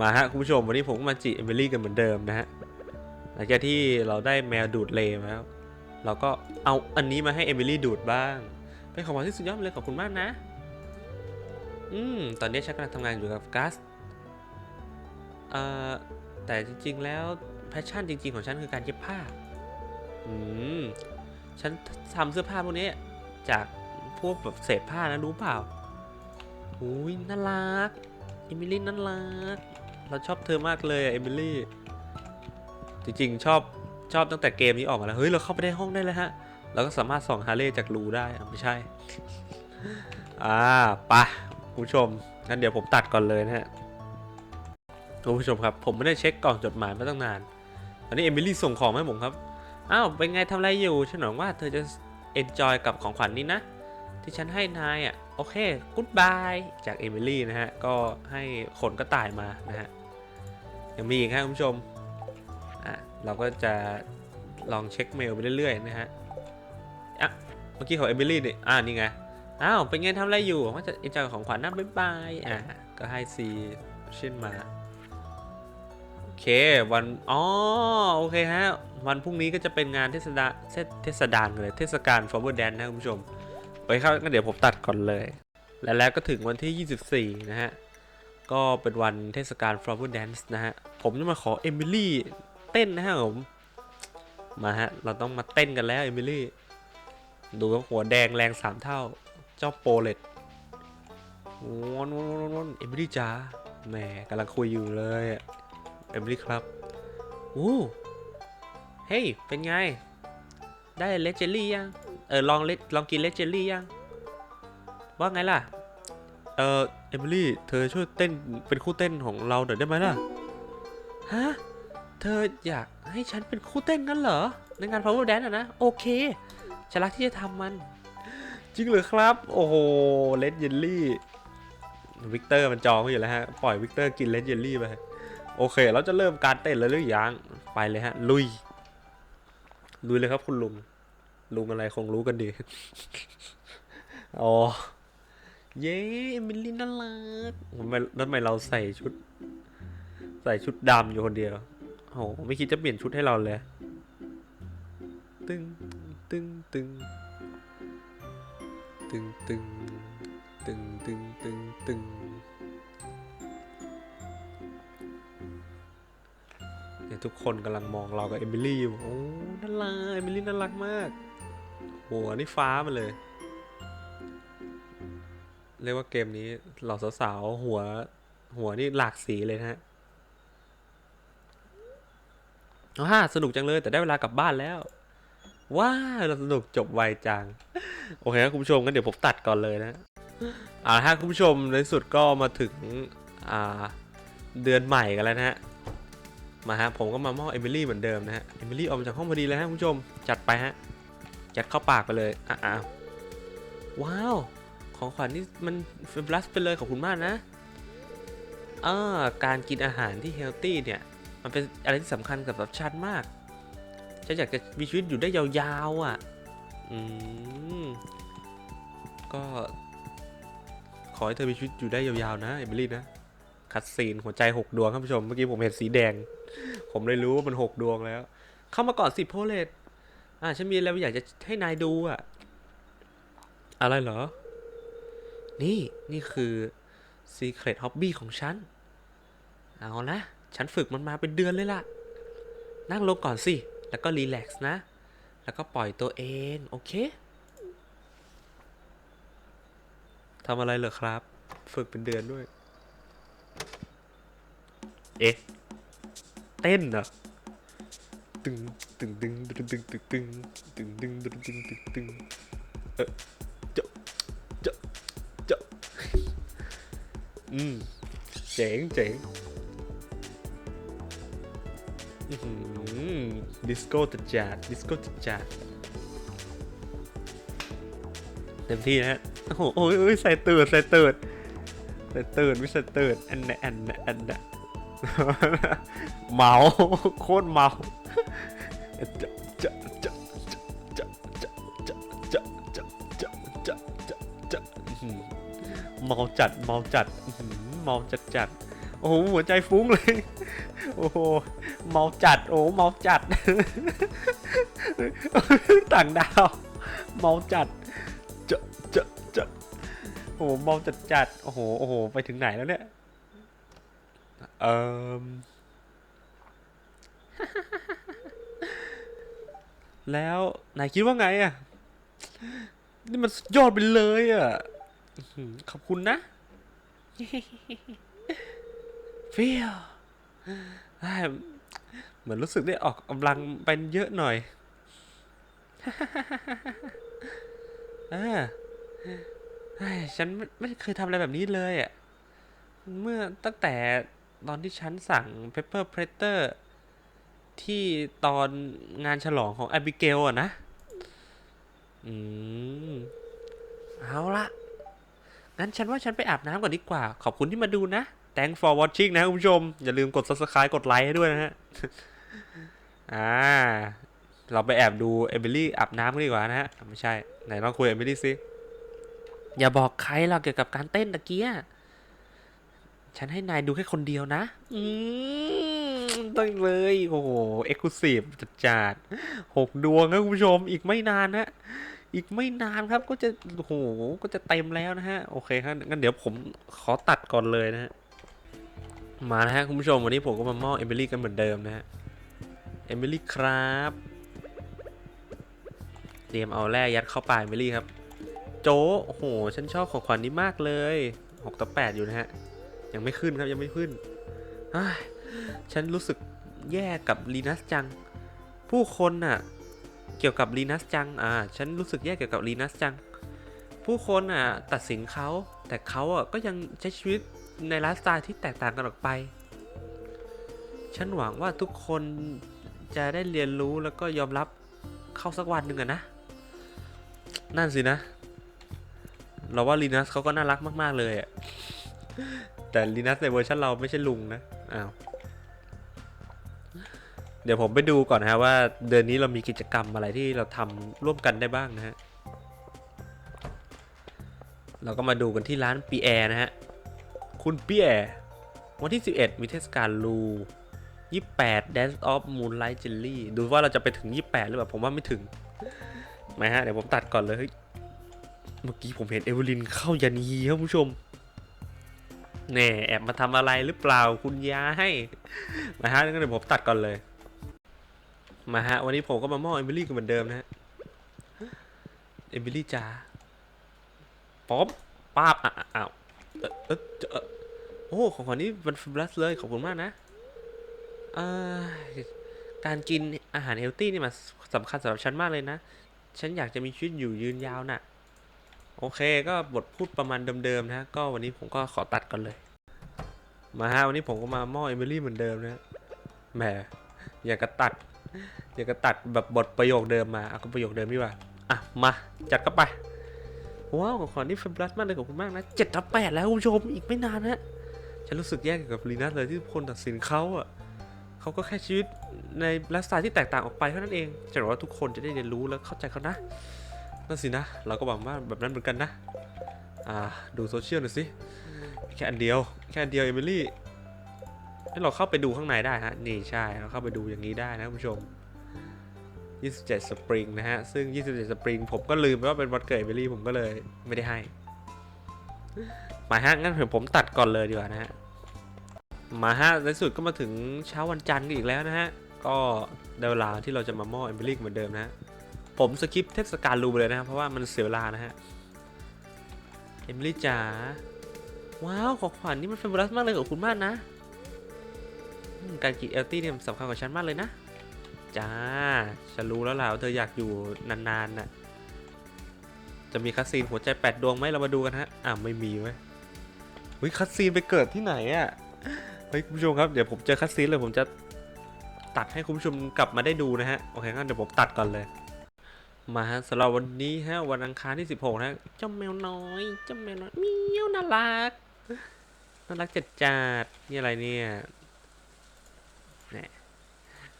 มาฮะคุณผู้ชมวันนี้ผมก็มาจีเอมิลี่กันเหมือนเดิมนะฮะหลังจากที่เราได้แมวดูดเลมาแล้วเราก็เอาอันนี้มาให้เอมิลี่ดูดบ้าง เป็นของขวัญที่สุดยอดเลยขอบคุณมากนะ อืมตอนนี้ฉันกำลังทำงานอยู่กับกัสเอ่อแต่จริง ๆ แล้วแพชชั่นจริง ๆ ของฉันคือการเย็บผ้า อืมฉันทำเสื้อผ้าพวกนี้จากพวกแบบเศษผ้านะรู้เปล่าอุ้ยน่ารัก เอมิลี่น่ารัก เราชอบเธอมากเลยอะเอมิลี่ จริงๆ ชอบชอบตั้งแต่เกมนี้ออกมาแล้ว เฮ้ย เราเข้าไปในห้องได้แล้วฮะ เราก็สามารถส่องฮาร์เลย์จากรูได้ไม่ใช่ อ่าปะคุณผู้ชม งั้นเดี๋ยวผมตัดก่อนเลยนะฮะคุณผู้ชมครับ ผมไม่ได้เช็คกล่องจดหมายมาตั้งนาน ตอนนี้เอมิลี่ส่งของให้ผมครับ อ้าว เป็นไงทำอะไรอยู่ ฉันหวังว่าเธอจะเอนจอยกับของขวัญนนี้นะ ที่ฉันให้นายอะ โอเคกู๊ดบายจากเอมิลี่นะฮะ ก็ให้ขนกระต่ายมานะฮะ ยังมีอีกครับคุณผู้ชม อะ เราก็จะลองเช็คเมลไปเรื่อยๆนะฮะ อะ เมื่อกี้ของเอมิลี่นี่ อ่านี่ไง อ้าว เป็นไงทำอะไรอยู่ว่าจะเอนจอยของขวัญนะบ๊ายบาย อะ ก็ให้ซีเช่นมา โอเค วัน อ๋อ โอเคฮะ วันพรุ่งนี้ก็จะเป็นงานเทศดาเทศเทศดานเลย เทศกาล Flower Dance นะคุณผู้ชม ไปครับงั้นเดี๋ยวผมตัดก่อนเลย และแล้วก็ถึงวันที่ 24 นะฮะ ก็เป็นวันเทศกาล Flower Dance นะฮะ ผมจะมาขอเอมิลี่เต้นนะฮะผม มาฮะ เราต้องมาเต้นกันแล้วเอมิลี่ ดูครับหัวแดงแรงสามเท่า เจ้าโปเลตวนวนวนวนเอมิลี่จ้าแหมกำลังคุยอยู่เลยอะเอมิลี่ครับอู้เฮ้ย เป็นไง ได้เลเจอรี่ยัง ออลองเลลองกินเลเจอรี่ยัง ว่าไงล่ะ เออเอมิลี่ เธอช่วยเต้นเป็นคู่เต้นของเราหน่อยได้ไหมล่ะ ฮะ เธออยากให้ฉันเป็นคู่เต้นงั้นเหรอ ในงาน Power Dance อะนะ โอเค ฉันรักที่จะทำมัน จริงเหรือครับ โอ้โห เลดเยลลี่ วิกเตอร์มันจองไว้อยู่แล้วฮะ ปล่อยวิกเตอร์กินเลดเยลลี่ไป โอเค เราจะเริ่มการเต้นเลยหรือยัง ไปเลยฮะ ลุย ลุยเลยครับคุณลุง ลุงอะไรคงรู้กันดี อ๋อ เย้เอมิลี่น่ารักทำไมแล้วทำไมเราใส่ชุด ใส่ชุดดำอยู่คนเดียวโอ้โห ไม่คิดจะเปลี่ยนชุดให้เราเลย ตึง ตึง ตึง ตึง ตึง ตึง ตึง ตึง ตึงเนี่ยทุกคนกำลังมองเรากับเอมิลี่อยู่ โอ้น่ารักเอมิลี่น่ารักมาก หัวนี่ฟ้ามาเลย เรียกว่าเกมนี้เหล่าสาวๆหัว หัวนี่หลากสีเลยนะฮะเอาฮ่าสนุกจังเลยแต่ได้เวลากลับบ้านแล้วว้าเราสนุกจบไวจัง โอเคครับคุณผู้ชมงั้นเดี๋ยวผมตัดก่อนเลยนะอ่าถ้าคุณผู้ชมในสุดก็มาถึงอ่าเดือนใหม่กันแล้วนะฮะมาฮะผมก็มามอบเอมิลี่เหมือนเดิมนะฮะเอมิลี่ออกมาจากห้องพอดีเลยฮะคุณผู้ชมจัดไปฮะ ยัดเข้าปากไปเลยอ้าวว้าว ของขวัญนี่มันเฟบลัสไปเลยขอบคุณมากนะเออการกินอาหารที่เฮลตี้เนี่ย มันเป็นอะไรที่สำคัญกับแบบฉันมาก ฉันอยากจะมีชีวิตอยู่ได้ยาวๆอะ อืม ก็ ขอให้เธอมีชีวิตอยู่ได้ยาวๆนะเอมิลี่นะ คัดซีนหัวใจหกดวงครับผู้ชม เมื่อกี้ผมเห็นสีแดง ผมเลยรู้ว่ามันหกดวงแล้ว เข้ามาก่อนสิโพเลต อ่าฉันมีอะไรอยากจะให้นายดูอะอะไรเหรอ นี่นี่คือ Secret Hobby ของฉัน เอานะ ฉันฝึกมันมาเป็นเดือนเลยล่ะ นั่งลงก่อนสิ แล้วก็รีแลกซ์นะ แล้วก็ปล่อยตัวเอง โอเคทำอะไรเหรอครับ ฝึกเป็นเดือนด้วย เอ๊ะ เต้นเหรอตึง ตึงตึงตึงตึงตึงตึงตึงตึงตึงตึงตึงตึงเออจาะเจาะเจาะอืมเจ๋งเจ๋งอื้อหือดิสโก้จัดจัดดิสโก้จัดจัดเต็มที่นะฮะ โอ้โหโอ้ยใส่เตืดใส่เตืดใส่เตืดไม่ใส่เตืดอันน่ะอันน่ะอันน่ะเมาโคตรเมา จะจะจะจะจะจะจะจะจะจะจะจะอื้อหือเมาจัดเมาจัดหือเมาจัดจัดโอ้โหหัวใจฟุ้งเลย โอ้โหเมาจัด โอ้เมาจัดต่างดาวเมาจัดเจะเจะเจะโอ้โหเมาจัดจัดโอ้โหโอ้โหไปถึงไหนแล้วเนี่ยเอ่ม แล้วนายคิดว่าไงอะ นี่มันสุดยอดไปเลยอะอื้อหือขอบคุณนะเฟียวได้เหมือนรู้สึกได้ออกกำลังเป็นเยอะหน่อยเออเฮ้ยฉันไม่ไม่เคยทำอะไรแบบนี้เลยอะ เมื่อตั้งแต่ตอนที่ฉันสั่ง Pepper p r e t t e r ที่ตอนงานฉลองของ a b i g a i l อะนะ อืม เอาละงั้นฉันว่าฉันไปอาบน้ำก่อนดีกว่า ขอบคุณที่มาดูนะ Thanks for watching นะคุณผู้ชม อย่าลืมกด subscribe กดไลค์ให้ด้วยนะฮะ อ่า เราไปแอบดูเอมิลี่อาบน้ำกันดีกว่านะฮะ ไม่ใช่ ไหนลองคุยเอมิลี่สิ อย่าบอกใครหรอกเกี่ยวกับการเต้นตะเกียฉันให้นายดูแค่คนเดียวนะ อืม ต้องเลย โอ้โห เอ็กซ์คลูซีฟจัดจัดหกดวงครับคุณผู้ชม อีกไม่นานนะอีกไม่นานครับก็จะโอ้โหก็จะเต็มแล้วนะฮะ โอเคครับงั้นเดี๋ยวผมขอตัดก่อนเลยนะฮะ มานะฮะคุณผู้ชมวันนี้ผมก็มามอบเอมิลี่กันเหมือนเดิมนะฮะ เอมิลี่ครับ เตรียมเอาแร่ยัดเข้าปากเอมิลี่ครับ โจโอ้โห ฉันชอบของขวัญนี้มากเลยหกต่อแปดอยู่นะฮะ ยังไม่ขึ้นครับยังไม่ขึ้น ฉันรู้สึกแย่กับลีนัสจัง ผู้คนน่ะ เกี่ยวกับลีนัสจัง อ่า ฉันรู้สึกแย่เกี่ยวกับลีนัสจัง ผู้คนอะตัดสินเขา แต่เขาอะก็ยังใช้ชีวิตในไลฟ์สไตล์ที่แตกต่างกันออกไป ฉันหวังว่าทุกคนจะได้เรียนรู้แล้วก็ยอมรับเข้าสักวันหนึ่งอะนะ นั่นสินะ เราว่าลีนัสเขาก็น่ารักมาก ๆ เลยอะแต่ลีนัสในเวอร์ชันเราไม่ใช่ลุงนะ อ้าว เดี๋ยวผมไปดูก่อนนะฮะว่าเดือนนี้เรามีกิจกรรมอะไรที่เราทำร่วมกันได้บ้างนะฮะ เราก็มาดูกันที่ร้านปีแอร์นะฮะ คุณปีแอร์วันที่ 11 มีเทศกาลลู28 Dance of Moonlight Jelly ดูว่าเราจะไปถึง 28 หรือเปล่า ผมว่าไม่ถึงมาฮะ เดี๋ยวผมตัดก่อนเลย เมื่อกี้ผมเห็นเอเวลินเข้ายันฮีครับผู้ชมแน่แอบมาทำอะไรหรือเปล่าคุณยายมาฮะงั้นเดี๋ยวผมตัดก่อนเลย มาฮะ วันนี้ผมก็มามอบเอมิลี่กันเหมือนเดิมนะฮะ เอมิลี่จ้าป๊อปป้าบอ้าวเออเออโอ้ของขวัญนี้มันฟลัสเลย ขอบคุณมากนะการกินอาหารเฮลตี้นี่มันสำคัญสำหรับฉันมากเลยนะ ฉันอยากจะมีชีวิตอยู่ยืนยาวน่ะ โอเคก็บทพูดประมาณเดิมๆนะ ก็วันนี้ผมก็ขอตัดก่อนเลย มาฮะวันนี้ผมก็มามอบเอมิลี่เหมือนเดิมนะแหมอยากกระตัด อยากกระตัดแบบบทประโยคเดิมมาเอาก็ประโยคเดิมดีกว่าอะมาจัดเข้าไปว้าวขอนี่เฟบลัสมากเลยขอบคุณมากนะเจ็ดทับแปดแล้วคุณผู้ชมอีกไม่นานนะฉันรู้สึกแย่กับลีนัสเลยที่ทุกคนตัดสินเขาอะเขาก็แค่ชีวิตในไลฟ์สไตล์ที่แตกต่างออกไปเท่านั้นเองฉันหวังว่าทุกคนจะได้เรียนรู้และเข้าใจเขานะนั่นสินะ เราก็หวังว่าแบบนั้นเหมือนกันนะ อ่า ดูโซเชียลหน่อยสิ แค่อันเดียว แค่อันเดียว เอมิลี่ เราเข้าไปดูข้างในได้ฮะ นี่ใช่ เราเข้าไปดูอย่างนี้ได้นะคุณผู้ชม 27 สปริงนะฮะ ซึ่ง 27 สปริง ผมก็ลืมไปว่าเป็นวันเกิดเอมิลี่ผมก็เลยไม่ได้ให้ มาฮะ งั้นผมตัดก่อนเลยดีกว่านะฮะ มาฮะ ในสุดก็มาถึงเช้าวันจันทร์กันอีกแล้วนะฮะ ก็ได้เวลาที่เราจะมามอบเอมิลี่เหมือนเดิมนะฮะ ผมสคิปเทศกาลรูไปเลยนะครับเพราะว่ามันเสียเวลานะฮะ เอมิลี่จ๋า ว้าว ของขวัญนี่มันเฟเวอรัสมากเลยขอบคุณมากนะ การกินเอลตี้เนี่ยสำคัญกับฉันมากเลยนะ จ้า ฉันรู้แล้วล่ะว่าเธออยากอยู่นานๆน่ะ จะมีคัสซีนหัวใจแปดดวงไหมเรามาดูกันฮะ อ่าไม่มีเว้ยเฮ้ยคัสซีนไปเกิดที่ไหนอะ เฮ้ยคุณผู้ชมครับเดี๋ยวผมเจอคัสซีนเลยผมจะตัดให้คุณผู้ชมกลับมาได้ดูนะฮะ โอเคงั้นเดี๋ยวผมตัดก่อนเลย มาฮะสำหรับวันนี้ฮะวันอังคารที่ 16นะเจ้าแมวน้อยเจ้าแมวน้อยเมียวน่ารักน่ารักจัดจัดนี่อะไรเนี่ย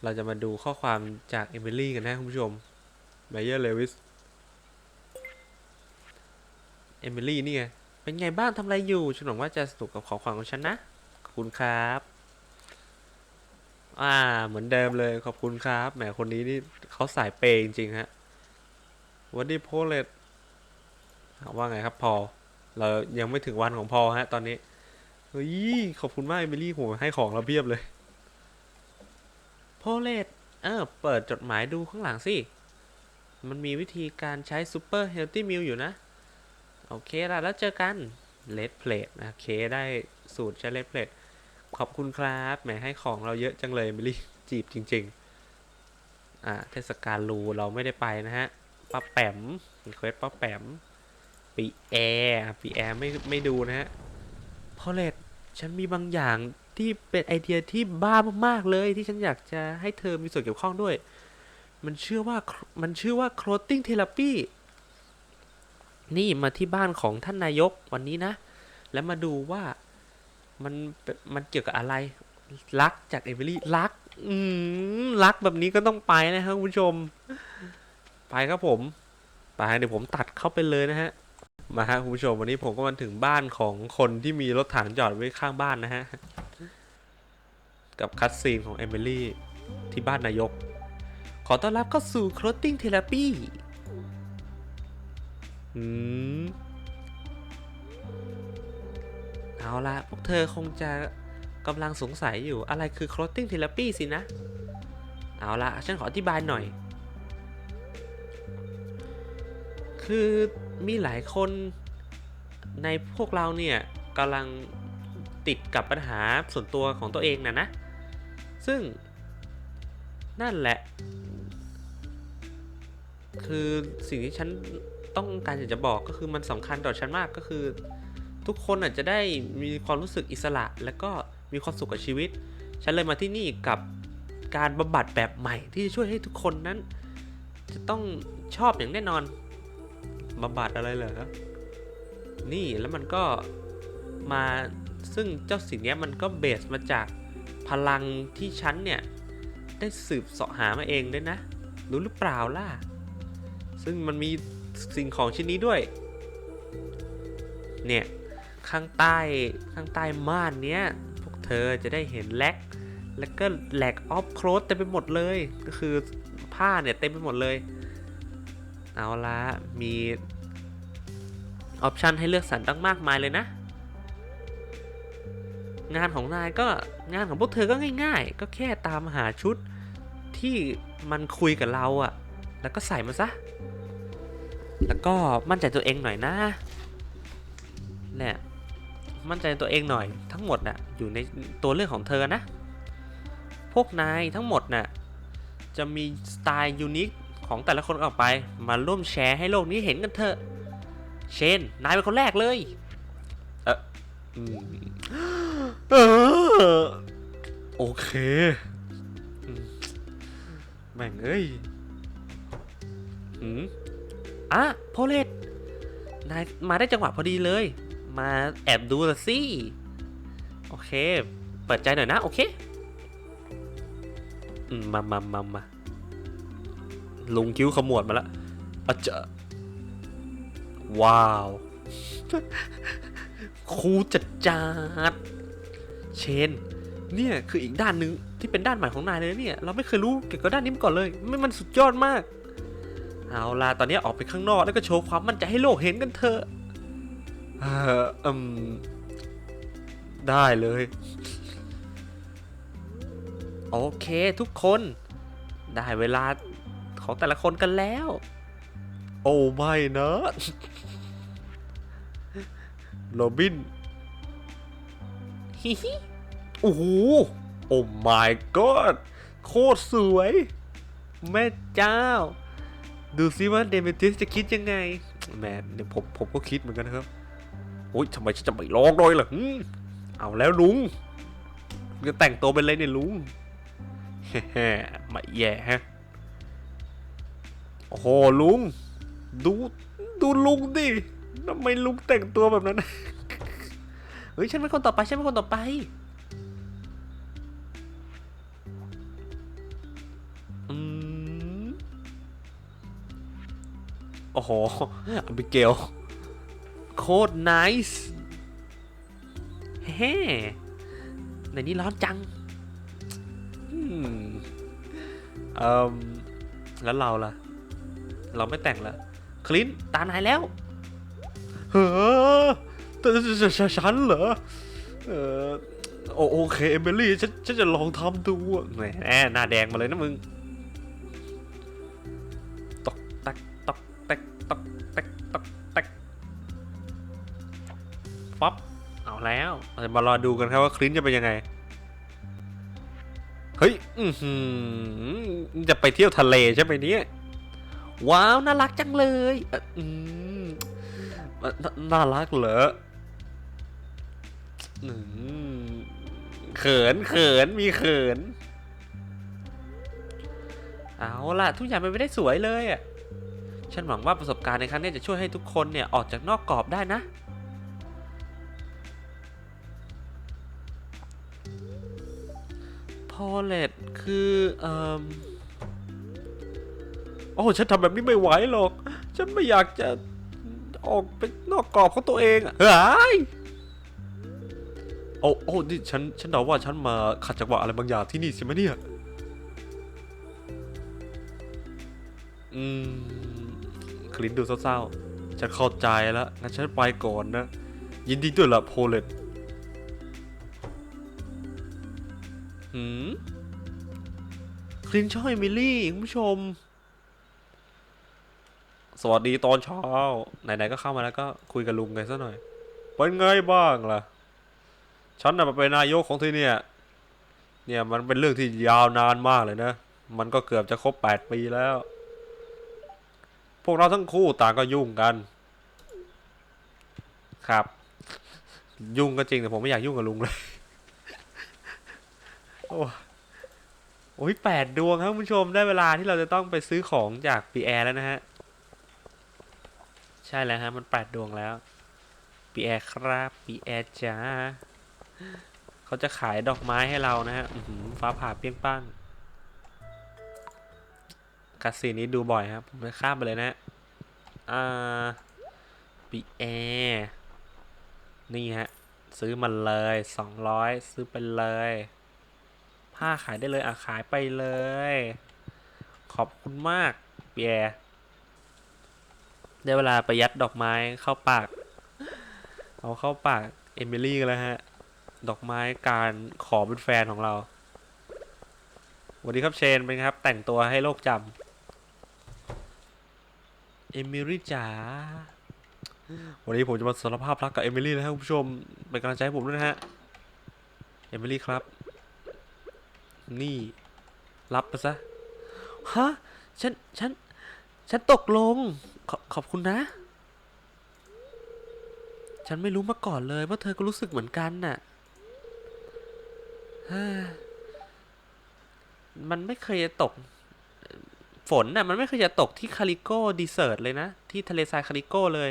เราจะมาดูข้อความจากเอมิลี่กันนะคุณผู้ชมไบเยอร์เลวิสเอมิลี่นี่ไง เป็นไงบ้างทำอะไรอยู่ ฉันหวังว่าจะสนุกกับของขวัญของฉันนะ ขอบคุณครับ อ่า เหมือนเดิมเลย ขอบคุณครับ แหม คนนี้นี่เขาสายเปย์จริงๆฮะวันนี้โพเลตว่าไงครับพอ เรายังไม่ถึงวันของพอฮะ ตอนนี้ เฮ้ย ขอบคุณมากเอมิลี่ผมให้ของเราเพียบเลย โพเลตเออเปิดจดหมายดูข้างหลังสิ มันมีวิธีการใช้ซูเปอร์เฮลตี้มิลอยู่นะ โอเคละแล้วเจอกันเลดเพลทนะโอเคได้สูตรใช้เลดเพลทขอบคุณครับแหมให้ของเราเยอะจังเลยมิลลี่จีบจริง ๆ อ่าเทศกาลรูเราไม่ได้ไปนะฮะป้าแปมรีเควสป้าแปมปีแอร์ปีแอร์ไม่ไม่ดูนะฮะพอเลตฉันมีบางอย่าง ที่เป็นไอเดียที่บ้ามากๆเลย ที่ฉันอยากจะให้เธอมีส่วนเกี่ยวข้องด้วย มันเชื่อว่ามันชื่อว่า clothing therapy นี่มาที่บ้านของท่านนายกวันนี้นะ แล้วมาดูว่ามันเป็นมันเกี่ยวกับอะไร รักจากเอเวอรี่รัก อืมรักแบบนี้ก็ต้องไปนะครับคุณผู้ชม ไปครับผม ไปเดี๋ยวผมตัดเข้าไปเลยนะฮะ มาฮะคุณผู้ชมวันนี้ผมก็มาถึงบ้านของคนที่มีรถถังจอดไว้ข้างบ้านนะฮะ กับคัตซีนของเอมิลี่ที่บ้านนายก ขอต้อนรับเข้าสู่ clothing therapy อืม เอาละพวกเธอคงจะกำลังสงสัยอยู่อะไรคือ clothing therapy สินะ เอาละฉันขออธิบายหน่อย คือมีหลายคนในพวกเราเนี่ยกำลังติดกับปัญหาส่วนตัวของตัวเองนะนะ ซึ่งนั่นแหละ คือสิ่งที่ฉันต้องการอยากจะบอกก็คือมันสำคัญต่อฉันมากก็คือ ทุกคนอาจจะได้มีความรู้สึกอิสระ และก็มีความสุขกับชีวิต ฉันเลยมาที่นี่กับการบำบัดแบบใหม่ ที่จะช่วยให้ทุกคนนั้น จะต้องชอบอย่างแน่นอนบำบัดอะไรเหรอนี่แล้วมันก็มาซึ่งเจ้าสิ่งนี้มันก็เบสมาจาก พลังที่ฉันเนี่ย ได้สืบเสาะหามาเองด้วยนะ รู้หรือเปล่าล่ะ ซึ่งมันมีสิ่งของชิ้นนี้ด้วย เนี่ย ข้างใต้ข้างใต้ม่านเนี้ย พวกเธอจะได้เห็นแลกแล้วก็แหลกออฟโครสเต็มไปหมดเลย ก็คือผ้าเนี่ยเต็มไปหมดเลย เอาละมีออปชันให้เลือกสรรตั้งมากมายเลยนะ งานของนายก็ งานของพวกเธอก็ง่าย ๆ ก็แค่ตามหาชุดที่มันคุยกับเราอะแล้วก็ใส่มาซะ แล้วก็มั่นใจตัวเองหน่อยนะเนี่ยมั่นใจตัวเองหน่อยทั้งหมดน่ะอยู่ในตัวเลือกของเธอนะ พวกนายทั้งหมดน่ะจะมีสไตล์ยูนิคของแต่ละคนออกไปมาร่วมแชร์ให้โลกนี้เห็นกันเถอะ เชนนายเป็นคนแรกเลย เอออืมเออ โอเค แม่งเอ้ยอืมอะโพเลตนายมาได้จังหวะพอดีเลย มาแอบดูละสิ โอเค เปิดใจหน่อยนะ โอเคอมามามามาลุงคิ้วขมวดมาล้วอาจจะว้าวครูจัดจาด เชนเนี่ยคืออีกด้านหนึ่งที่เป็นด้านใหม่ของนายเลยเนี่ย เราไม่เคยรู้เกี่ยวกับด้านนี้มาก่อนเลยไม่มันสุดยอดมาก เอาล่ะตอนนี้ออกไปข้างนอกแล้วก็โชว์ความมั่นใจให้โลกเห็นกันเถอะเอออืมได้เลย โอเคทุกคน ได้เวลาของแต่ละคนกันแล้ว โอ้ไม่นะโรบิน ฮิฮิโอ้โหโอ้ my god โคตรสวย แม่เจ้า ดูซิว่าเดเมติสจะคิดยังไงแหมเดี๋ยวผมผมก็คิดเหมือนกันนะครับโอ้ยทำไมฉันจะไม่ลองเลยล่ะหึเอาแล้วลุงจะแต่งตัวเป็นอะไรเนี่ยลุงแฮ่ๆไม่แย่ฮะโอ้โหลุง ดูดูลุงดิทำไมลุงแต่งตัวแบบนั้น เฮ้ยฉันเป็นคนต่อไปฉันเป็นคนต่อไป อืม โอ้โหอบิเกล โคตรไนส์เฮ้ในนี้ร้อนจัง อืมเอ่มแล้วเราล่ะ เราไม่แต่งล้วคลินตานายแล้ว แต่แต่แต่ฉันเหรอเออโอเคเอมิลี่ฉันฉันจะลองทำดูแหมหน้าแดงมาเลยนะมึงตอกแตกตอกแตกตอกแตกตอกแตกป๊อปเอาแล้วเราจะมารอดูกันครับว่าคลินจะเป็นยังไงเฮ้ยอือหือจะไปเที่ยวทะเลใช่ไหมเนี่ยว้าว น่ารักจังเลยอืมน่ารักเหรอ เขินเขินมีเขิน เอาล่ะ ทุกอย่างมันไม่ได้สวยเลยอะ ฉันหวังว่าประสบการณ์ในครั้งนี้จะช่วยให้ทุกคนเนี่ยออกจากนอกกรอบได้นะ พอเลตคือเอ่อโอ้ฉันทำแบบนี้ไม่ไหวหรอก ฉันไม่อยากจะออกไปนอกกรอบของตัวเองอะเฮ้ย โอ้โอ้นี่ฉันฉันเดาว่าฉันมาขัดจังหวะอะไรบางอย่างที่นี่ใช่ไหมเนี่ยอืมคลินดูเศร้าๆฉันเข้าใจแล้วงั้นฉันไปก่อนนะ ยินดีด้วยล่ะโพเลตหืมคลินชอบเอมิลี่คุณผู้ชม สวัสดีตอนเช้าไหนๆก็เข้ามาแล้วก็คุยกับลุงกันซะหน่อย เป็นไงบ้างล่ะ ฉันน่ะมาเป็นนายกของที่เนี่ย เนี่ยมันเป็นเรื่องที่ยาวนานมากเลยนะ มันก็เกือบจะครบแปดปีแล้ว พวกเราทั้งคู่ต่างก็ยุ่งกัน ครับ ยุ่งก็จริงแต่ผมไม่อยากยุ่งกับลุงเลย โอ้โอ้ยแปดดวงครับคุณผู้ชมได้เวลาที่เราจะต้องไปซื้อของจากปีแอร์แล้วนะฮะ ใช่แล้วฮะ มันแปดดวงแล้วปีแอร์ครับปีแอร์จ้า เขาจะขายดอกไม้ให้เรานะฮะฟ้าผ่าเปี้ยงป้างคาสีนี้ดูบ่อยครับผมจะข้ามไปเลยนะ อ่าปีแอนี่ฮะ ซื้อมันเลยสองร้อยซื้อไปเลย ผ้าขายได้เลย อะ ขายไปเลย ขอบคุณมากปีแอได้เวลาประยัดดอกไม้เข้าปาก เอาเข้าปาก เอมิลี่กันแล้วฮะ ดอกไม้การขอเป็นแฟนของเราสวัสดีครับเชนเป็นครับ แต่งตัวให้โลกจำเอมิลี่จ๋าวันนี้ผมจะมาสารภาพรักกับเอมิลี่นะครับคุณผู้ชมเป็นกำลังใจให้ผมด้วยนะฮะเอมิลี่ครับ นี่รับไปซะฮะฉันฉันฉันตกลงขอขอบคุณนะ ฉันไม่รู้มาก่อนเลยว่าเธอก็รู้สึกเหมือนกันน่ะ มันไม่เคยจะตก ฝนน่ะ มันไม่เคยจะตกที่คาริโกดีเซิร์ตเลยนะ ที่ทะเลทรายคาริโกเลย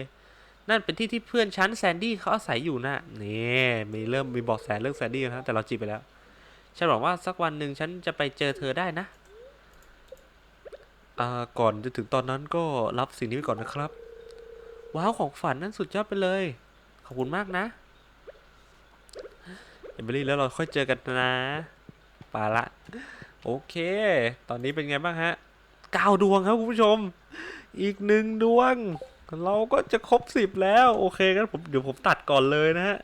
นั่นเป็นที่ที่เพื่อนฉันแซนดี้เขาอาศัยอยู่นะนี่มีเริ่มมีบอกแสเรื่องแซนดี้แล้วนะแต่เราจีบไปแล้ว ฉันหวังว่าสักวันหนึ่งฉันจะไปเจอเธอได้นะก่อนจะถึงตอนนั้นก็รับสิ่งนี้ไปก่อนนะครับ ว้าวของฝันนั่นสุดยอดไปเลย ขอบคุณมากนะ เอมิลี่แล้วเราค่อยเจอกันนะปาละ โอเค ตอนนี้เป็นไงบ้างฮะเก้าดวงครับคุณผู้ชม อีกหนึ่งดวง เราก็จะครบสิบแล้ว โอเคงั้นผมเดี๋ยวผมตัดก่อนเลยนะฮะ